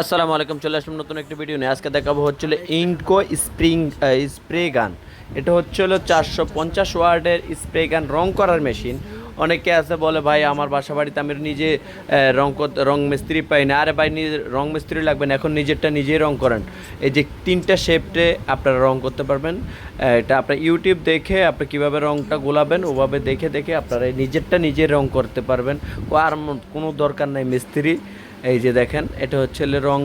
আসসালামু আলাইকুম, চলে আসলাম নতুন একটি ভিডিও নিয়ে। আজকে দেখাবো হচ্ছিল ইনকো স্প্রিং স্প্রে গান এটা হচ্ছিল চারশো পঞ্চাশ ওয়ার্ডের স্প্রে গান রং করার মেশিন অনেকে আছে বলে, ভাই, আমার বাসা বাড়িতে আমি নিজে রং রং মিস্ত্রি পাই না আরে ভাই, নিজে রং মিস্ত্রি লাগবেন এখন নিজেরটা নিজেই রং করেন। এই যে তিনটা শেপটে আপনারা রং করতে পারবেন। এটা আপনার ইউটিউব দেখে আপনি কীভাবে রংটা গোলাবেন, ওভাবে দেখে দেখে আপনারা নিজেরটা নিজে রং করতে পারবেন। আর কোনো দরকার নাই মিস্ত্রি। এই যে দেখেন, এটা হচ্ছে রং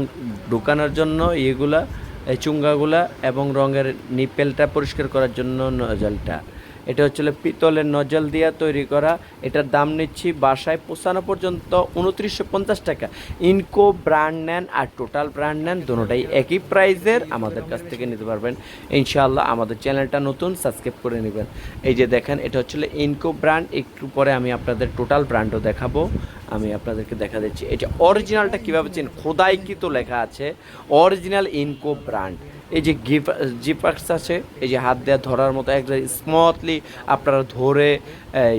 ঢুকানোর জন্য ইয়েগুলা, এই চুঙ্গাগুলা এবং রঙের নিপেলটা পরিষ্কার করার জন্য নজলটা। এটা হচ্ছে পিতলের নজল দিয়ে তৈরি করা। এটার দাম নিচ্ছি বাসায় পৌঁছানো পর্যন্ত উনত্রিশশো পঞ্চাশ টাকা। ইনকো ব্র্যান্ড নেন আর টোটাল ব্র্যান্ড নেন দুটোটাই একই প্রাইজের আমাদের কাছ থেকে নিতে পারবেন। ইনশাআল্লাহ আমাদের চ্যানেলটা নতুন সাবস্ক্রাইব করে নেবেন। এই যে দেখেন, এটা হচ্ছে ইনকো ব্র্যান্ড একটু পরে আমি আপনাদের টোটাল ব্র্যান্ডও দেখাবো। আমি আপনাদেরকে দেখা দিচ্ছি। এটা অরিজিনালটা কীভাবে চেন খোদাই তো লেখা আছে অরিজিনাল ইনকো ব্র্যান্ড এই যে গিফ জিপাক্স আছে, এই যে হাত দেওয়া ধরার মতো একদম স্মুথলি আপনারা ধরে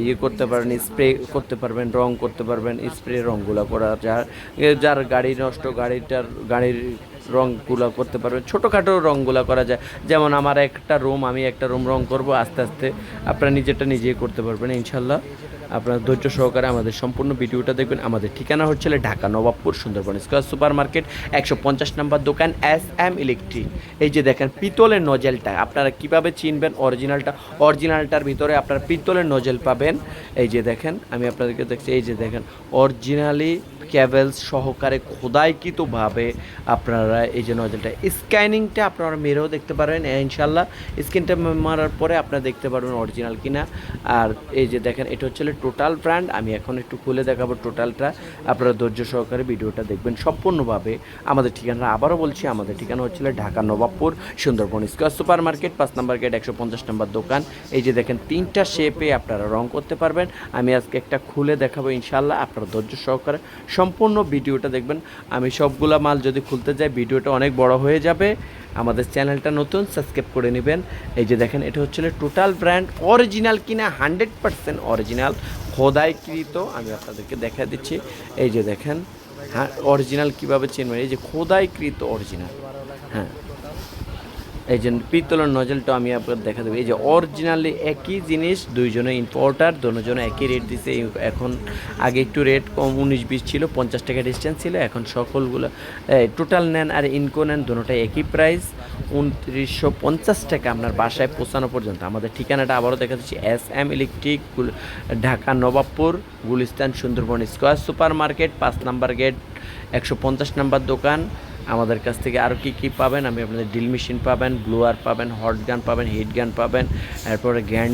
ইয়ে করতে পারেন স্প্রে করতে পারবেন, রং করতে পারবেন স্প্রে রঙগুলো করা, যার যার গাড়ি নষ্ট, গাড়িটার, গাড়ির রঙগুলো করতে পারবেন ছোটোখাটো রঙগুলো করা যায়। যেমন আমার একটা রুম আমি একটা রুম রং করব, আস্তে আস্তে আপনারা নিজেরটা নিজেই করতে পারবেন, ইনশাল্লাহ। আপনারা ধৈর্য সহকারে আমাদের সম্পূর্ণ ভিডিওটা দেখবেন। আমাদের ঠিকানা হচ্ছে Dhaka Nawabpur Sundarban square super market একশো পঞ্চাশ নম্বর দোকান, এস এম ইলেকট্রিক। এই যে দেখেন, পিতলের নজেলটা আপনারা কীভাবে চিনবেন অরিজিনালটা অরিজিনালটার ভিতরে আপনারা পিতলের নজেল পাবেন। এই যে দেখেন, আমি আপনাদেরকে দেখছি, এই যে দেখেন অরিজিনালি ক্যাবেলস সহকারে খোদাইকৃতভাবে আপনারা এই যে নজলটা স্ক্যানিংটা আপনারা মেরেও দেখতে পারেন ইনশাল্লাহ স্ক্রিনটা মারার পরে আপনারা দেখতে পারবেন অরিজিনাল কিনা। আর এই যে দেখেন, এটা হচ্ছে টোটাল ব্র্যান্ড আমি এখন একটু খুলে দেখাবো টোটালটা আপনারা ধৈর্য সহকারে ভিডিওটা দেখবেন সম্পূর্ণভাবে। আমাদের ঠিকানা আবারও বলছি, আমাদের ঠিকানা হচ্ছিল Dhaka Nawabpur, Sundarban square super market পাঁচ নম্বর গেট, একশো পঞ্চাশ নম্বর দোকান। এই যে দেখেন, তিনটা শেপে আপনারা রং করতে পারবেন। আমি আজকে একটা খুলে দেখাবো ইনশাল্লাহ আপনারা ধৈর্য সহকারে সম্পূর্ণ ভিডিওটা দেখবেন। আমি সবগুলা মাল যদি খুলতে যাই ভিডিওটা অনেক বড় হয়ে যাবে। আমাদের চ্যানেলটা নতুন, সাবস্ক্রাইব করে নেবেন। এই যে দেখেন, এটা হচ্ছে টোটাল ব্র্যান্ড অরিজিনাল কিনা হান্ড্রেড পারসেন্ট অরিজিনাল, খোদাইকৃত। আমি আপনাদেরকে দেখা দিচ্ছি। এই যে দেখেন হ্যাঁ অরিজিনাল কীভাবে চিনবেন এই যে খোদাইকৃত অরিজিনাল। হ্যাঁ এই যে পিতলের নজলটা আমি আপনাদের দেখা দেবো। এই যে অরিজিনালি একই জিনিস, দুইজনে ইম্পোর্টার দুজনে একই রেট দিছে। এখন আগে একটু রেট কম, উনিশ, বিশ ছিল, পঞ্চাশ টাকা ডিস্টেন্স ছিল, এখন সকলগুলো টোটাল নেন আর ইনকো নেন দুটোটাই একই প্রাইস উনত্রিশশো পঞ্চাশ টাকা আপনার বাসায় পৌঁছানো পর্যন্ত। আমাদের ঠিকানাটা আবারও দেখা যাচ্ছে S M electric Dhaka, Nawabpur, Gulistan, Sundarban square super market পাঁচ নাম্বার গেট, একশো পঞ্চাশ নাম্বার দোকান। আমাদের কাছ থেকে আরও কী কী পাবেন? আমি আপনাদের ড্রিল মেশিন পাবেন, ব্লোয়ার পাবেন হট গান পাবেন, হিট গান পাবেন, এরপরে গ্যার্নি